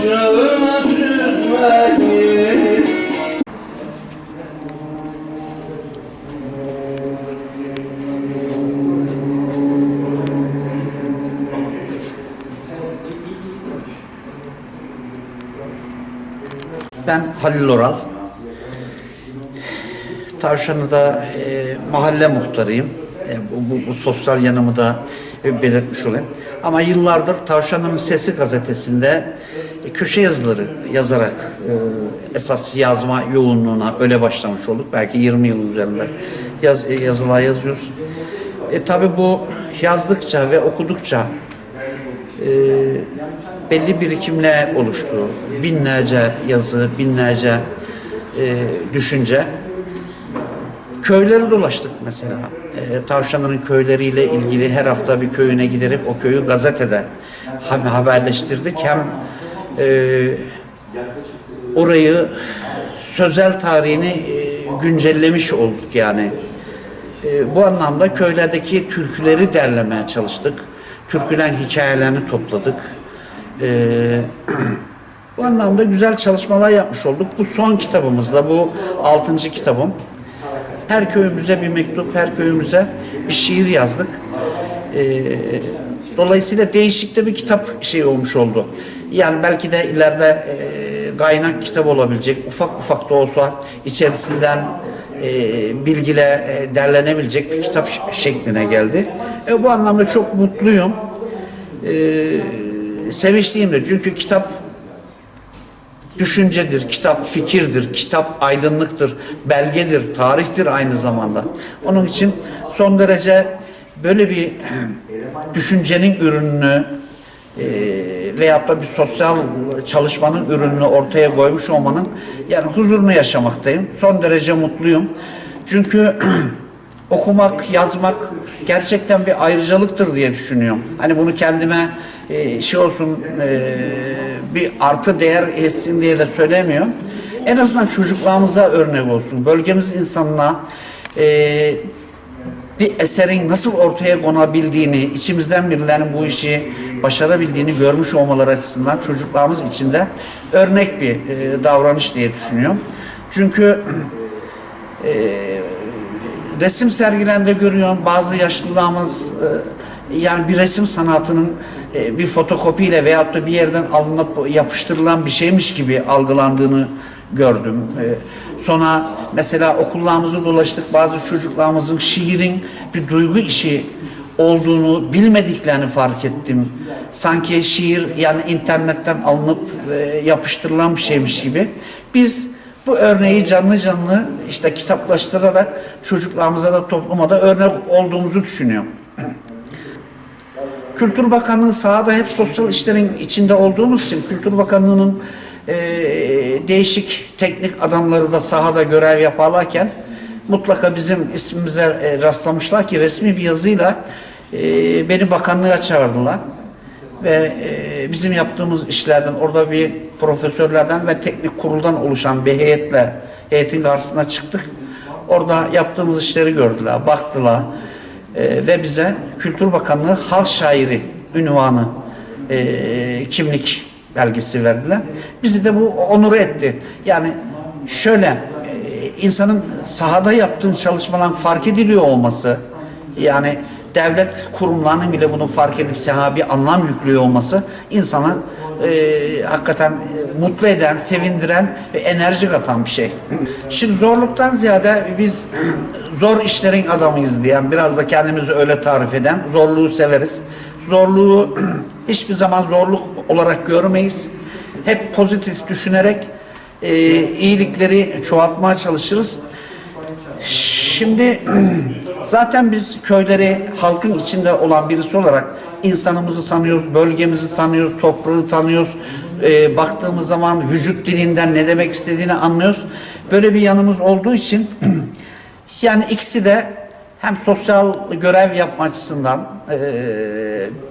Ben Halil Oral. Tavşanlı'da e, mahalle muhtarıyım. E, bu, bu, bu sosyal yanımı da belirtmiş olayım. Ama yıllardır Tavşanlı'nın Sesi gazetesinde köşe yazıları yazarak e, esas yazma yoğunluğuna öyle başlamış olduk. Belki 20 yıl üzerinde yaz, e, yazılar yazıyoruz. E, tabii bu yazdıkça ve okudukça e, belli birikimle oluştu. Binlerce yazı, binlerce e, düşünce. Köyleri dolaştık mesela. E, Tavşanların köyleriyle ilgili her hafta bir köyüne giderek o köyü gazetede haberleştirdik hem e, orayı sözel tarihini e, güncellemiş olduk yani. E, bu anlamda köylerdeki türküleri derlemeye çalıştık. Türkülerin hikayelerini topladık. E, bu anlamda güzel çalışmalar yapmış olduk. Bu son kitabımızda, bu altıncı kitabım. Her köyümüze bir mektup, her köyümüze bir şiir yazdık. E, dolayısıyla değişik de bir kitap şey olmuş oldu. Yani belki de ileride e, kitap olabilecek, ufak ufak da olsa içerisinden e, bilgiyle e, derlenebilecek bir kitap şekline geldi. E, bu anlamda çok mutluyum. E, sevinçliyim de çünkü kitap düşüncedir, kitap fikirdir, kitap aydınlıktır, belgedir, tarihtir aynı zamanda. Onun için son derece böyle bir düşüncenin ürününü e, veyahut da bir sosyal çalışmanın ürününü ortaya koymuş olmanın yani huzurunu yaşamaktayım. Son derece mutluyum. Çünkü okumak, yazmak gerçekten bir ayrıcalıktır diye düşünüyorum. Hani bunu kendime e, şey olsun e, bir artı değer etsin diye de söylemiyorum. En azından çocuklarımıza örnek olsun. Bölgemiz insanına e, bir eserin nasıl ortaya konabildiğini, içimizden birilerinin bu işi başarabildiğini görmüş olmaları açısından çocuklarımız için de örnek bir e, davranış diye düşünüyorum. Çünkü e, resim sergilerinde görüyorum bazı yaşlılarımız e, yani bir resim sanatının e, bir fotokopiyle veyahut da bir yerden alınıp yapıştırılan bir şeymiş gibi algılandığını gördüm. E, sonra mesela okullarımızı dolaştık bazı çocuklarımızın şiirin bir duygu işi olduğunu bilmediklerini fark ettim. Sanki şiir yani internetten alınıp e, yapıştırılan bir şeymiş gibi. Biz bu örneği canlı canlı işte kitaplaştırarak çocuklarımıza da topluma da örnek olduğumuzu düşünüyorum. Kültür Bakanlığı sahada hep sosyal işlerin içinde olduğumuz için Kültür Bakanlığı'nın e, değişik teknik adamları da sahada görev yaparlarken mutlaka bizim ismimize e, rastlamışlar ki resmi bir yazıyla e, beni bakanlığa çağırdılar ve e, bizim yaptığımız işlerden orada bir profesörlerden ve teknik kuruldan oluşan bir heyetle heyetin karşısına çıktık. Orada yaptığımız işleri gördüler, baktılar e, ve bize Kültür Bakanlığı Halk Şairi ünvanı e, kimlik belgesi verdiler. Bizi de bu onur etti. Yani şöyle e, insanın sahada yaptığın çalışmaların fark ediliyor olması yani devlet kurumlarının bile bunu fark edip saha bir anlam yüklüyor olması insana e, hakikaten e, mutlu eden, sevindiren ve enerji katan bir şey. Şimdi zorluktan ziyade biz zor işlerin adamıyız diyen, biraz da kendimizi öyle tarif eden, zorluğu severiz. Zorluğu hiçbir zaman zorluk olarak görmeyiz. Hep pozitif düşünerek e, iyilikleri çoğaltmaya çalışırız. Şimdi zaten biz köyleri halkın içinde olan birisi olarak insanımızı tanıyoruz, bölgemizi tanıyoruz, toprağı tanıyoruz. Ee, baktığımız zaman vücut dilinden ne demek istediğini anlıyoruz. Böyle bir yanımız olduğu için yani ikisi de hem sosyal görev yapma açısından e,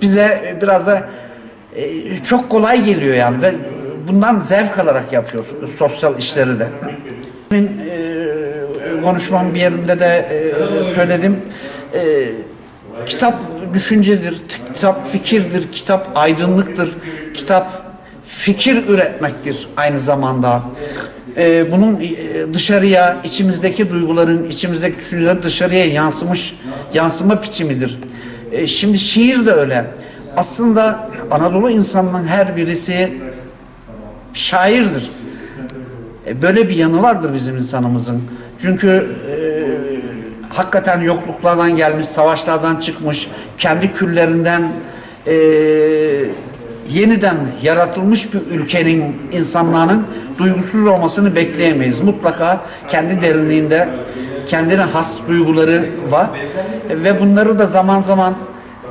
bize biraz da e, çok kolay geliyor yani ve bundan zevk alarak yapıyoruz sosyal işleri de. Benim, e, konuşmam bir yerinde de e, söyledim. E, kitap düşüncedir, kitap fikirdir, kitap aydınlıktır, kitap fikir üretmektir aynı zamanda. Ee, bunun e, dışarıya, içimizdeki duyguların, içimizdeki düşüncelerin dışarıya yansımış, yansıma biçimidir. Ee, şimdi şiir de öyle. Aslında Anadolu insanının her birisi şairdir. E, Böyle bir yanı vardır bizim insanımızın. Çünkü e, hakikaten yokluklardan gelmiş, savaşlardan çıkmış, kendi küllerinden e, yeniden yaratılmış bir ülkenin insanlarının duygusuz olmasını bekleyemeyiz. Mutlaka kendi derinliğinde kendine has duyguları var ve bunları da zaman zaman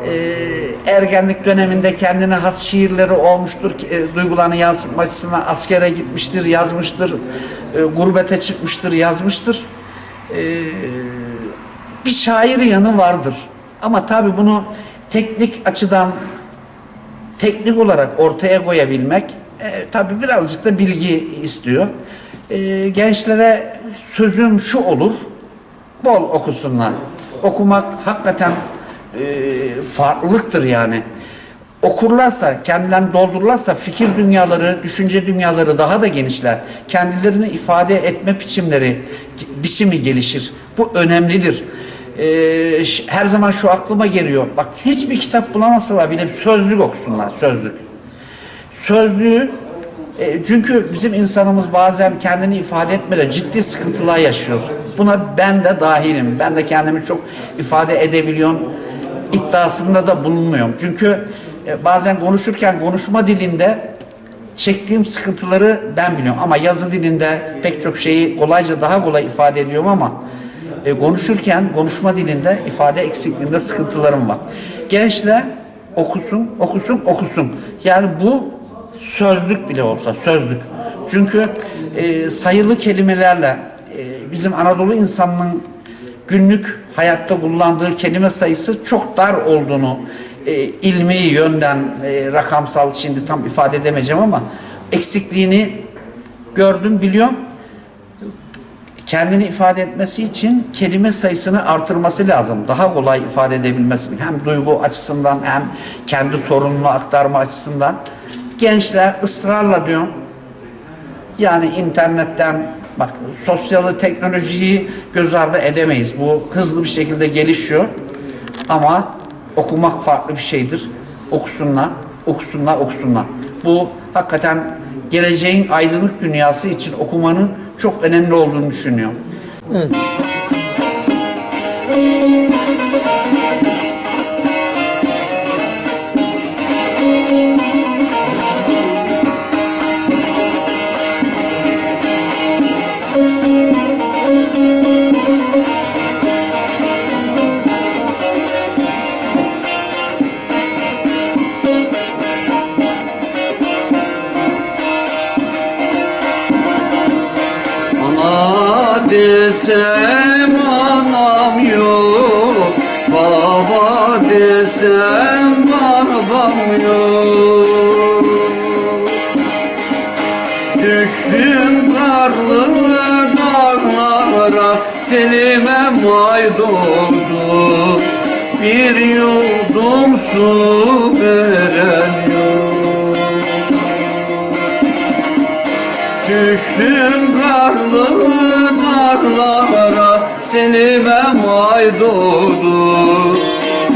e, ergenlik döneminde kendine has şiirleri olmuştur. E, duygularını yansıtma açısından askere gitmiştir, yazmıştır. E, gurbete çıkmıştır, yazmıştır. E, bir şair yanı vardır. Ama tabii bunu teknik açıdan teknik olarak ortaya koyabilmek e, tabii birazcık da bilgi istiyor. E, gençlere sözüm şu olur, bol okusunlar. Okumak hakikaten e, farklılıktır yani. Okurlarsa, kendilerini doldururlarsa fikir dünyaları, düşünce dünyaları daha da genişler. Kendilerini ifade etme biçimleri, biçimi gelişir. Bu önemlidir. E, ş- her zaman şu aklıma geliyor. Bak hiçbir kitap bulamasalar bile sözlük okusunlar, sözlük. Sözlüğü e, çünkü bizim insanımız bazen kendini ifade etmede ciddi sıkıntılar yaşıyor. Buna ben de dahilim. Ben de kendimi çok ifade edebiliyorum iddiasında da bulunmuyorum. Çünkü e, bazen konuşurken konuşma dilinde çektiğim sıkıntıları ben biliyorum. Ama yazı dilinde pek çok şeyi kolayca daha kolay ifade ediyorum ama e, konuşurken konuşma dilinde ifade eksikliğinde sıkıntılarım var. Gençler okusun, okusun, okusun. Yani bu sözlük bile olsa sözlük. Çünkü e, sayılı kelimelerle e, bizim Anadolu insanının günlük hayatta kullandığı kelime sayısı çok dar olduğunu e, ilmi yönden e, rakamsal şimdi tam ifade edemeyeceğim ama eksikliğini gördüm biliyorum kendini ifade etmesi için kelime sayısını artırması lazım. Daha kolay ifade edebilmesi. Hem duygu açısından hem kendi sorununu aktarma açısından. Gençler ısrarla diyorum yani internetten bak sosyalı teknolojiyi göz ardı edemeyiz. Bu hızlı bir şekilde gelişiyor. Ama okumak farklı bir şeydir. Okusunlar, okusunlar, okusunlar. Bu hakikaten geleceğin aydınlık dünyası için okumanın çok önemli olduğunu düşünüyorum. Evet. Desem anam yok. Baba desem babam yok. Düştüm karlı dağlara Selime maydoldu Bir yudum su veren yok. Düştüm dağlara Selime maydoldu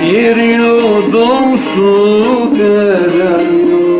Bir yudum su veren